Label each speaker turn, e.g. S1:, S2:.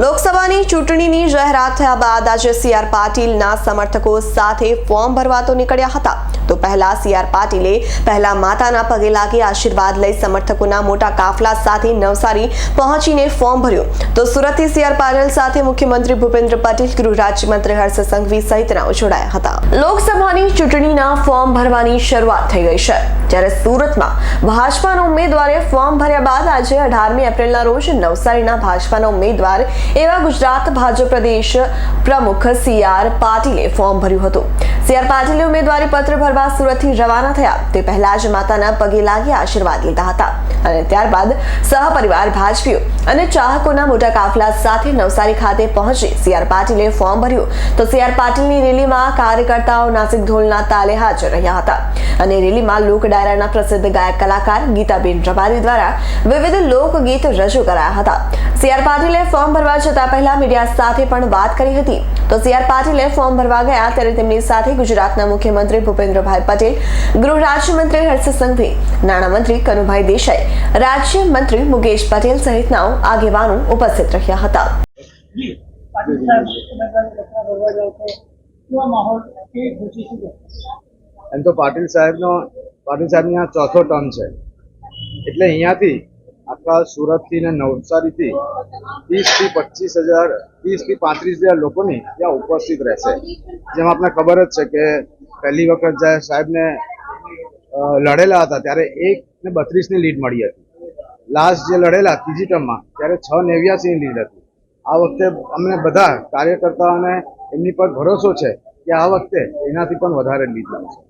S1: લોકસભાની ચૂંટણીની જાહેરાત થયા બાદ આજે સીઆર પાટીલના સમર્થકો સાથે ફોર્મ ભરવા તો નીકળ્યા હતા. તો પહેલા સીઆર પાટીલે પહેલા માતાના પગે લાગી આશીર્વાદ લઈ સમર્થકોના મોટા કાફલા સાથે નવસારી પહોંચીને ફોર્મ ભર્યું. તો સુરતથી સીઆર પાટીલ સાથે મુખ્યમંત્રી ભૂપેન્દ્ર પટેલ, ગૃહ રાજ્યમંત્રી હર્ષ સંઘવી સહિતના જોડાયા હતા. લોકસભાની ચૂંટણીના ફોર્મ ભરવાની શરૂઆત થઈ ગઈ છે. જ્યારે સુરતમાં ભાજપાના ઉમેદવારે ફોર્મ ભર્યા બાદ આજે અઢારમી એપ્રિલના રોજ નવસારીના ભાજપાના ઉમેદવાર એવા ગુજરાત ભાજપ પ્રદેશ પ્રમુખ સી આર પાટીલે ફોર્મ ભર્યું હતું. સી આર પાટીલે ઉમેદવારી પત્ર ભરવા સુરતથી રવાના થયા. તે પહેલા જ માતાના પગે લાગી આશીર્વાદ લીધા હતા. અને ત્યારબાદ સહપરિવાર, ભાજપીઓ અને ચાહકોના મોટા કાફલા સાથે નવસારી ખાતે પહોંચી સી આર પાટીલે ફોર્મ ભર્યું. તો સી આર પાટીલની રેલીમાં કાર્યકર્તાઓ નાસિક ઢોલના તાલે હાજર રહ્યા હતા. અને રેલીમાં લોક ડાયરાના પ્રસિદ્ધ ગાયક કલાકાર ગીતાબેન રબારી દ્વારા વિવિધ લોકગીત રજૂ કરાયા હતા. સી આર પાટીલે ફોર્મ ભરવા જતા પહેલા મીડિયા સાથે પણ વાત કરી હતી. તો સી આર પાટીલે ફોર્મ ભરવા ગયા ત્યારે તેમની સાથે ગુજરાતના મુખ્યમંત્રી ભૂપેન્દ્રભાઈ પટેલ ગૃહ રાજ્યમંત્રી હર્ષ સંઘવી નાણામંત્રી કનુભાઈ દેસાઈ રાજ્ય મંત્રી મુકેશ પટેલ સહિતનાઓ આગેવાનો ઉપસ્થિત રહ્યા હતા.
S2: પાટીલ સાહેબ ભરવા જાવ તો કેવા માહોલ ખુશી શું
S3: એમ તો પાટીલ સાહેબનો, પાટીલ સાહેબની આ ચોથો ટર્મ છે. એટલે અહીંયાથી આખા સુરતથી ને નવસારીથી ત્રીસથી પચીસ હજાર, ત્રીસથી પાંત્રીસ હજાર લોકોની ત્યાં ઉપસ્થિત રહેશે. જેમ આપને ખબર જ છે કે પહેલી વખત જ્યારે સાહેબને લડેલા હતા ત્યારે એક ને બત્રીસની લીડ મળી હતી. લાસ્ટ જે લડેલા, ત્રીજી ટર્મમાં, ત્યારે છ નેવ્યાસીની લીડ હતી. આ વખતે અમને બધા કાર્યકર્તાઓને એમની પર ભરોસો છે કે આ વખતે એનાથી પણ વધારે લીડ મળશે